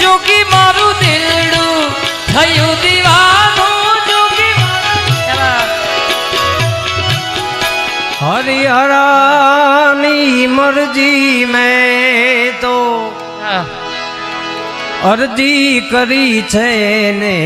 જોગી મારું દિલડું થયું દીવાનું જોગી હરિહરાની મરજી મેં તો અરજી કરી છે ને.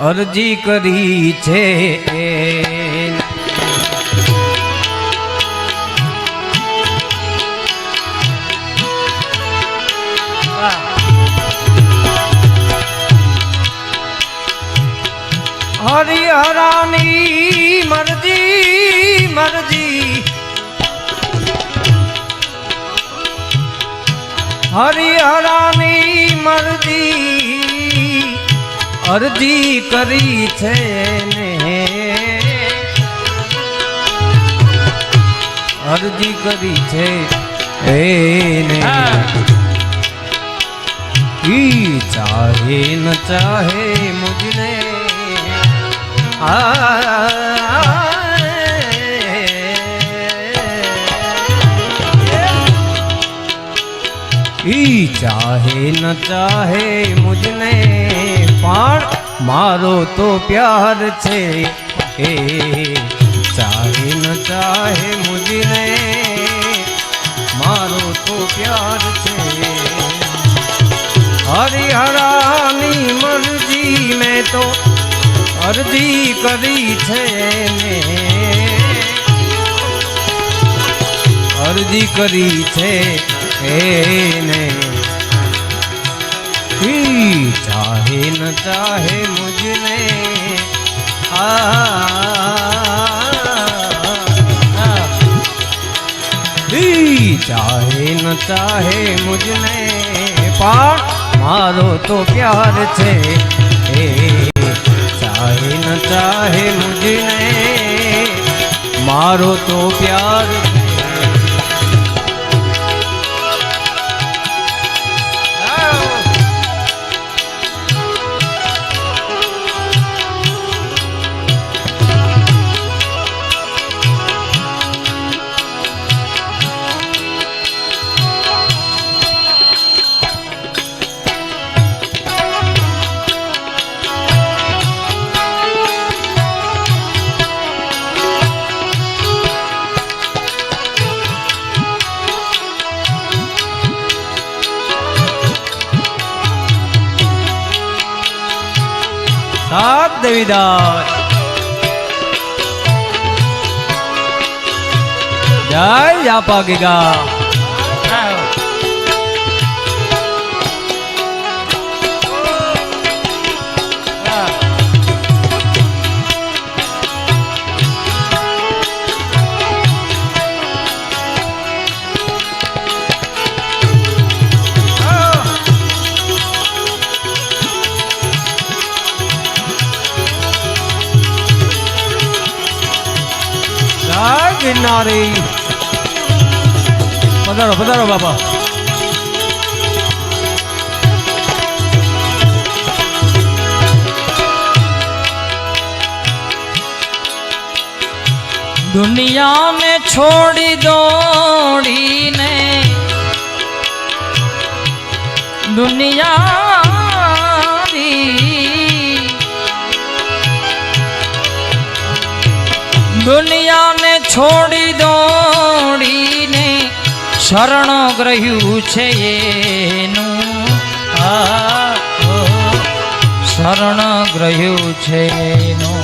અરજી કરી છે હરિહરાની મરજી મરજી હરિહરાની મરજી, અરજી કરી છે ને અરજી કરી છે એને. ઈ ચાહે ન ચાહે મુझने ઈ ચાહે ન ચાહે મુજને પણ મારો તો પ્યાર છે. એ ચાહે ન ચાહે મુજને મારો તો પ્યાર છે. હરિહરાની મરજી મેં તો अर्दी करी थे ने करी थे ने चाहे न चाहे मुझने। चाहे न चाहे मुझने। पा, मारो तो प्यार छे। ચાહે ન ચાહે मुझे મારો તો પ્યાર દેવીદાસ જય જાપા ગીગા ગિરનારી પધારો પધારો બાપા. દુનિયા में છોડી દોડીને દુનિયા દુનિયાને છોડી શરણ ગ્રહ્યું છે એનું. શરણ ગ્રહ્યું છે એનું.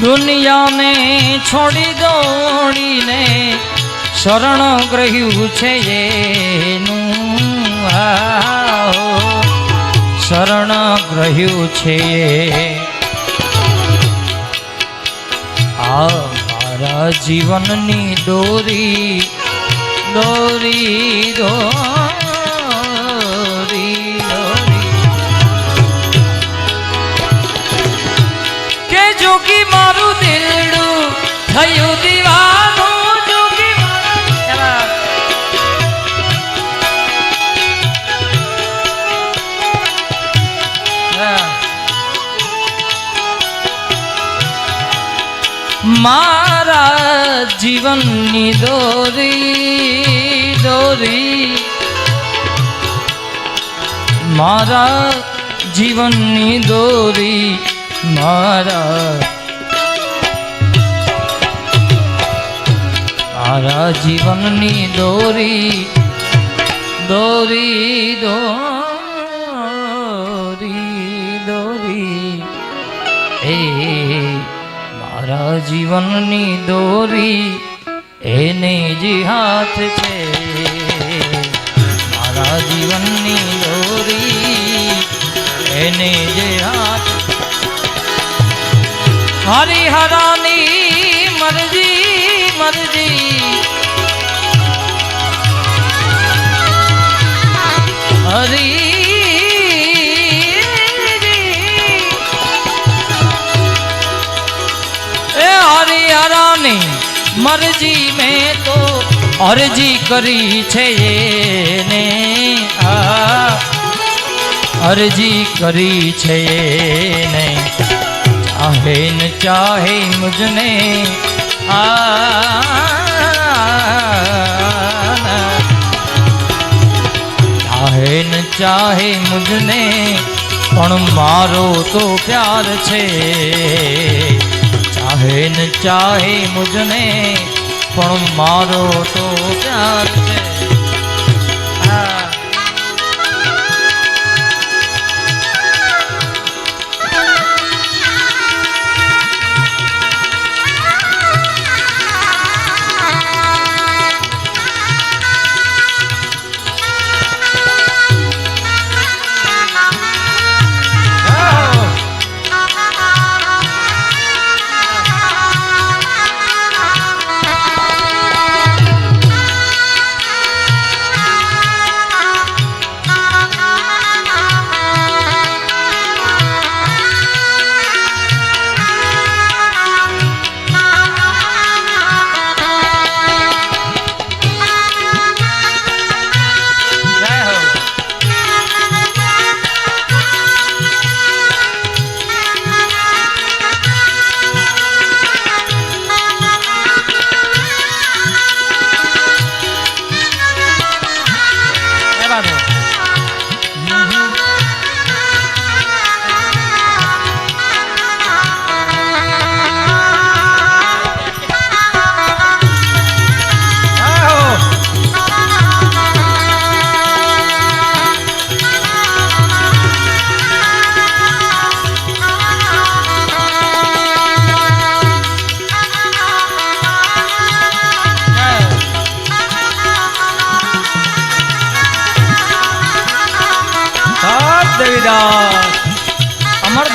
દુનિયાને છોડી દોડીને શરણ ગ્રહ્યું છે એનું. શરણ ગ્રહ્યું છે. આ મારા જીવનની દોરી દોરી દોરી કે જોગી મારું દિલડું થયું દીવાનું જોગી મારું- હા. મારા જીવનની દોરી દોરી મારા જીવનની દોરી મારા મારા જીવનની દોરી દોરી દોરી દોરી એ મારા જીવનની દોરી એને જ હાથ છે. મારા જીવનની દોરી એને જ હાથ હરિહરાની મરજી મરજી. હરી હરિહરાની મરજી મેં તો અરજી કરી છે એને. અરજી કરી છે એને. ચાહે ન ચાહે મુજને ચાહે ન ચાહે મુજને પણ મારો તો પ્યાર છે. ચાહે ન ચાહે મુજને પણ મારો તો પ્યાર છે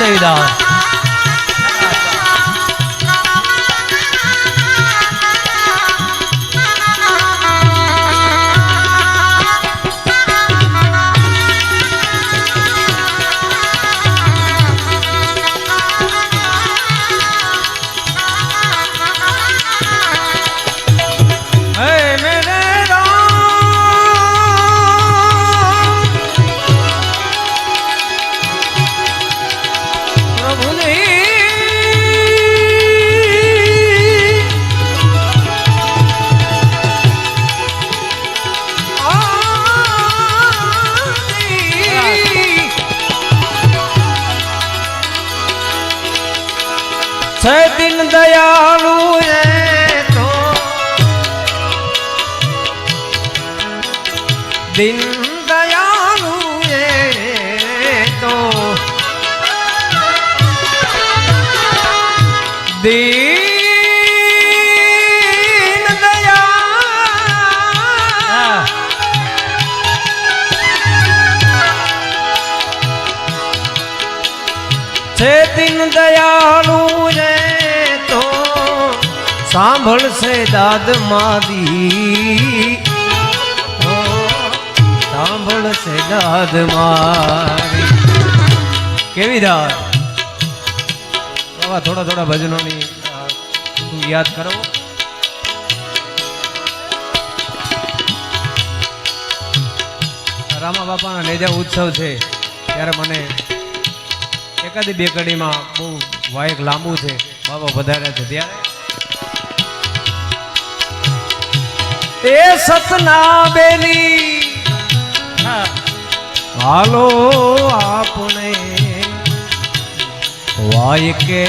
અમર દેવીદાસ છે દિન દયાળુ એ તો. દિન સાંભળશે દાદ મારી સાંભળશે દાદ મારી કેવી દાદ? આવા થોડા થોડા ભજનોની તું યાદ કરો? રામા બાપાના નેજા ઉત્સવ છે, ત્યારે મને એકાદી બે કડીમાં બહુ વાયક લાંબુ છે બાબા વધારે છે. ત્યારે એ સતના બેની હાલો આપણે વાય કે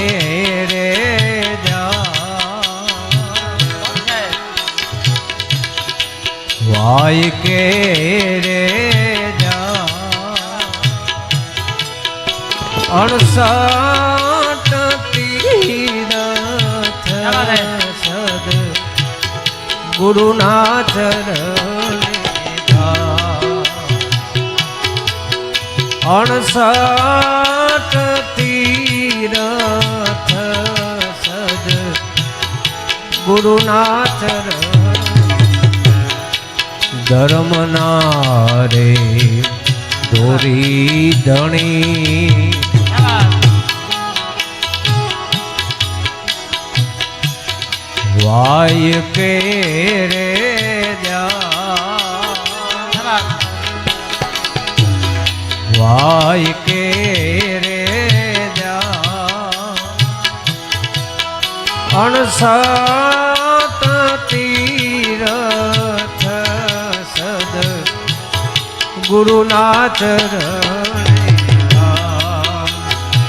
રે વાય કે રે જા. ગુરુના ચરણે જા. અણસાટ તીરથ સદ ગુરુના ચરણ ધર્મના રે દોરી ધણી વાય કે રે વાય કે રે અણસાત તીરથ સદ ગુરુનાથ.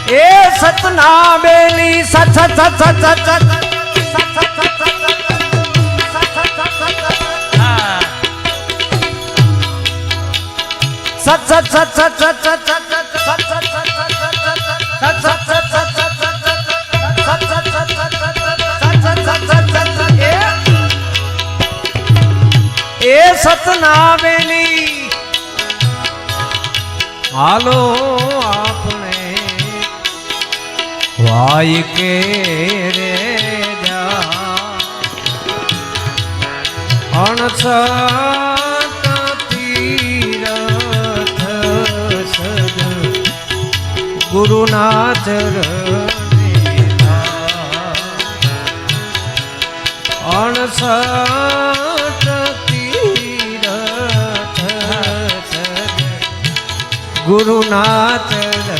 એ સતના બેલી સત સત સત સત સત સત સત સત સત સત સત સત એ સતના બેલી હાલો આપણે વાય કે રે જા. ગુરુના ચરણે સદ ગુરુના ચરણે.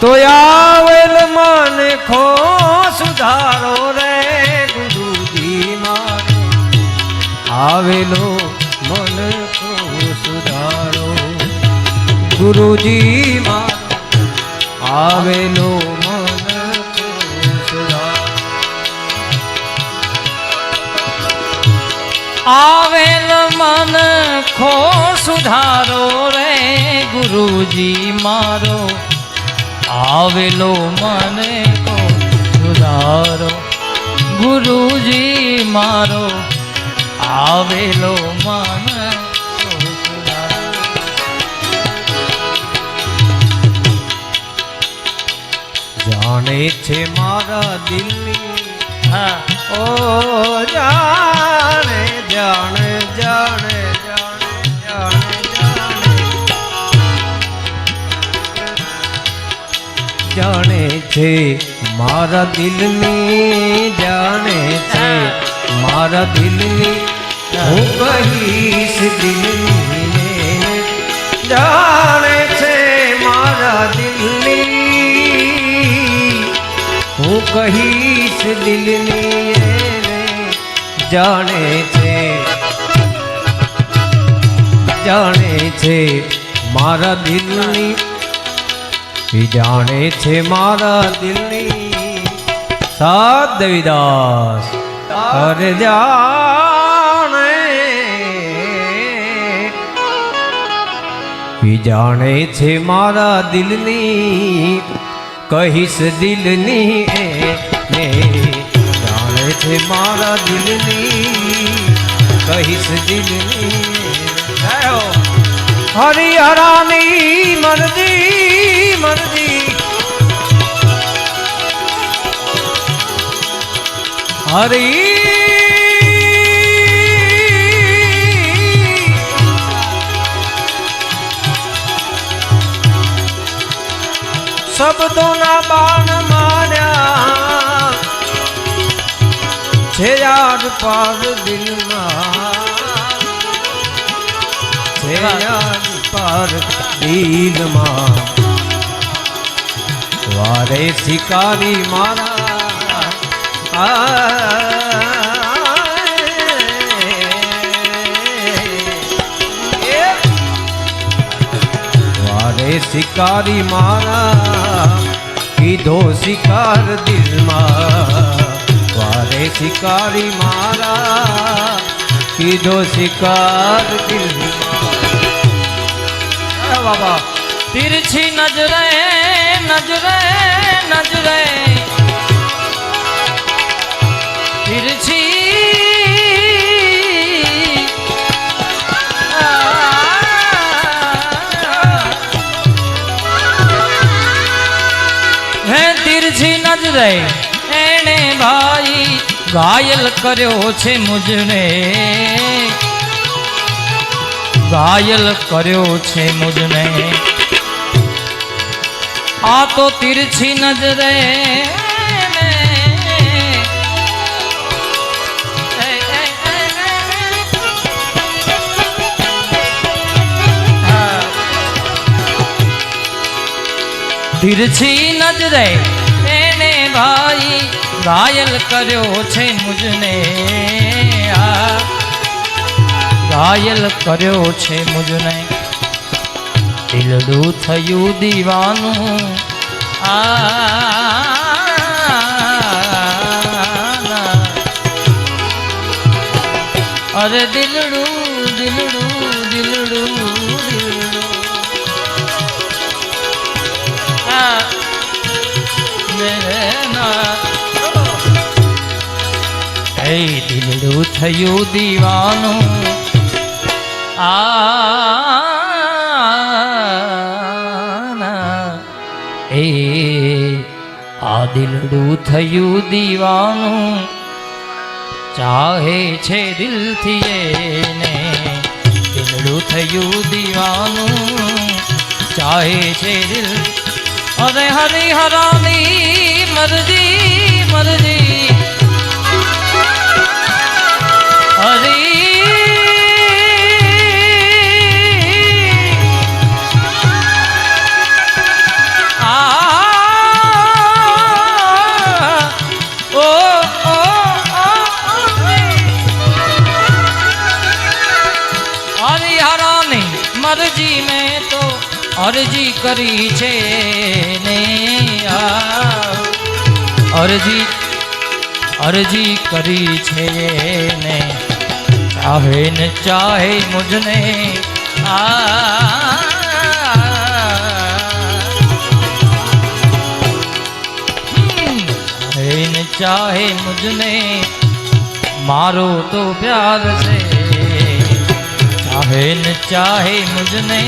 તો આવેલ મન ખો સુધારો રે ગુરુજી મારો આવેલો મન ગુરુજી આવેલો આવેલ મન ખો સુધારો રે ગુરુજી મારો. આવેલો મને કો સુધારો ગુરુજી મારો. આવેલો મન જાણે છે મારા દિલની હા ઓ જાણે જાણે જાણે જાણે જાણે જાણે જાણે છે મારા દિલની જાણે છે મારા દિલની હું કહીશ દિલની જાણે હું કહીશ દિલની જાણે છે જાણે છે મારા દિલની, જાણે છે મારા દિલની સાત દેવીદાસ કર જાણે જાણે છે મારા દિલની કહીશ દિલની એને જાણે છે મારા દિલની. કહીશ દિલની. હરિહરાની મરદી મરદી હરી શબ્દોના બાણ માર્યા. છે યાદ પાર દિલમાં છે યાદ પાર દિલમાં. વારે શિકારી મારા હે શિકારી મારા, કીધો શિકાર દિલમાં. વારે શિકારી મારા, કીધો શિકાર દિલમાં. બાબા. તિરછી નજરે નજરે નજરે. તિરછી નજરે એણે ભાઈ ઘાયલ કર્યો છે મુજને ઘાયલ કર્યો છે મુજને આ તો તિરછી નજરે. ને. એ, ભાઈ ઘાયલ કર્યો છે મુજને આ. ઘાયલ કર્યો છે મુજને. દિલડું થયું દીવાનું. આ. અરે દિલડું દિલડું દિલડું. દિલડું થયું દીવાનું? આ, એ આ દિલડું થયું દીવાનું? ચાહે છે દિલથી એને દિલડું થયું દીવાનું? ચાહે છે દિલ, અરે હરી હરાની મરજી મરજી. મરજી મેં તો અરજી કરી છે ને અરજી અરજી કરી છે ને. ચાહે ને ચાહે મુજને આ ચાહે ને ચાહે મુજને મારો તો પ્યાર છે. ચાહે ને ચાહે મુજને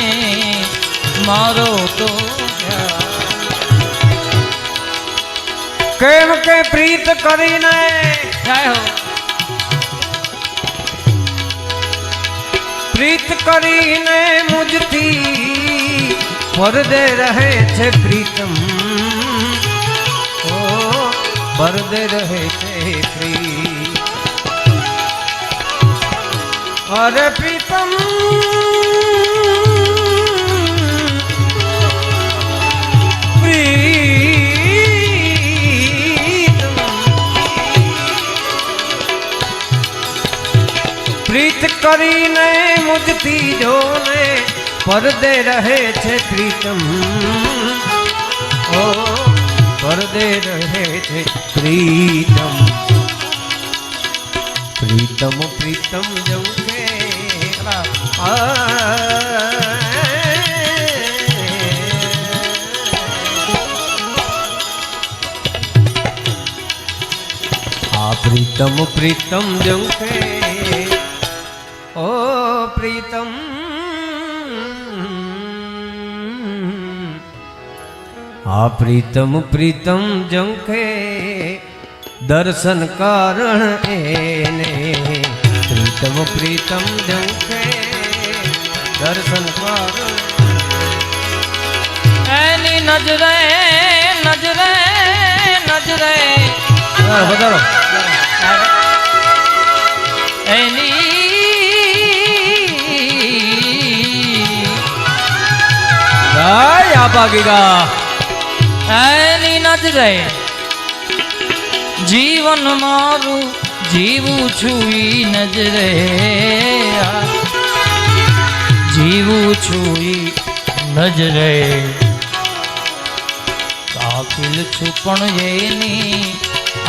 મારો તો પ્યાર. કેમ કે પ્રીત કરીને જય પ્રીત કરીને મુજથી પરદે રહે છે પ્રીતમ. ઓ પરદે રહે છે પ્રીત. અરે પ્રીતમ કરીને મુજતી જોને પરદે રહે છે પ્રીતમ. ઓ પરદે રહે છે પ્રીતમ. પ્રીતમ પ્રીતમ જવું છે આ. પ્રીતમ પ્રીતમ જવું ઓ પ્રીતમ આ પ્રીતમ પ્રીતમ જંખે દર્શન કારણ એને પ્રીતમ પ્રીતમ જંખે દર્શન કારણ એની નજરે નજરે નજરે હા, વધારો એની બાગીગા એની નજરે જીવન મારું જીવું છું ઈ નજરે. જીવું છું ઈ નજરે. કાફિલ છું પણ એની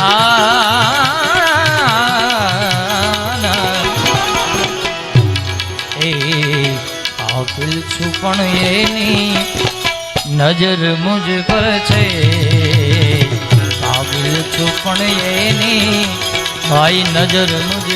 આ કાફિલ છું પણ એની નજર મુજ પર છે. કાબિલ છું પણ એની ભાઈ નજર મુજ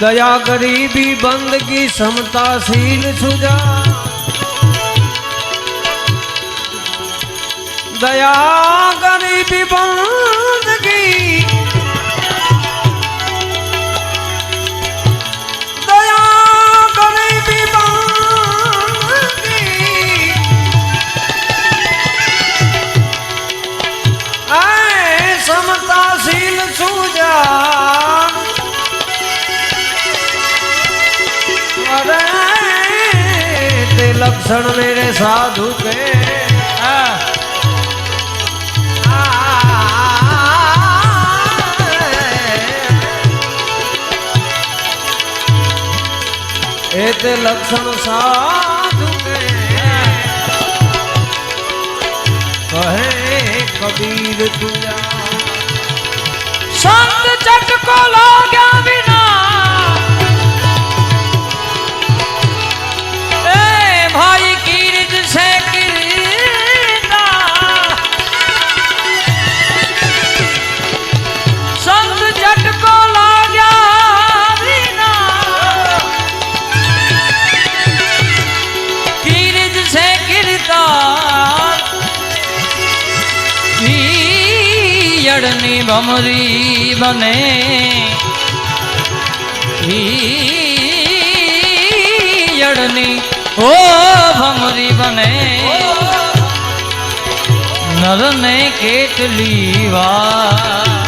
दया गरीबी बंदगी समताशील सुजा। दया गरीबी बंदगी दया गरीबी समताशील सुजा। લક્ષણ મેરે સાધુ કે એ તે લક્ષણ સાધુ કે કહે કબીર તુજા સંત ચટકો લાગ્યા ભમરી બને. ઈયળની ઓ ભમરી બને. નરને કેટલી વાર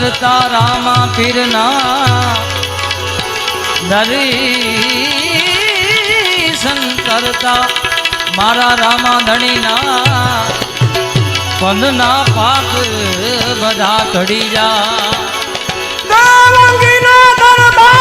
કરતા રામા પીરના દર્શન કરતા મારા રામા ધણીના પનના પાક બધા ઘડી જા. દરબાર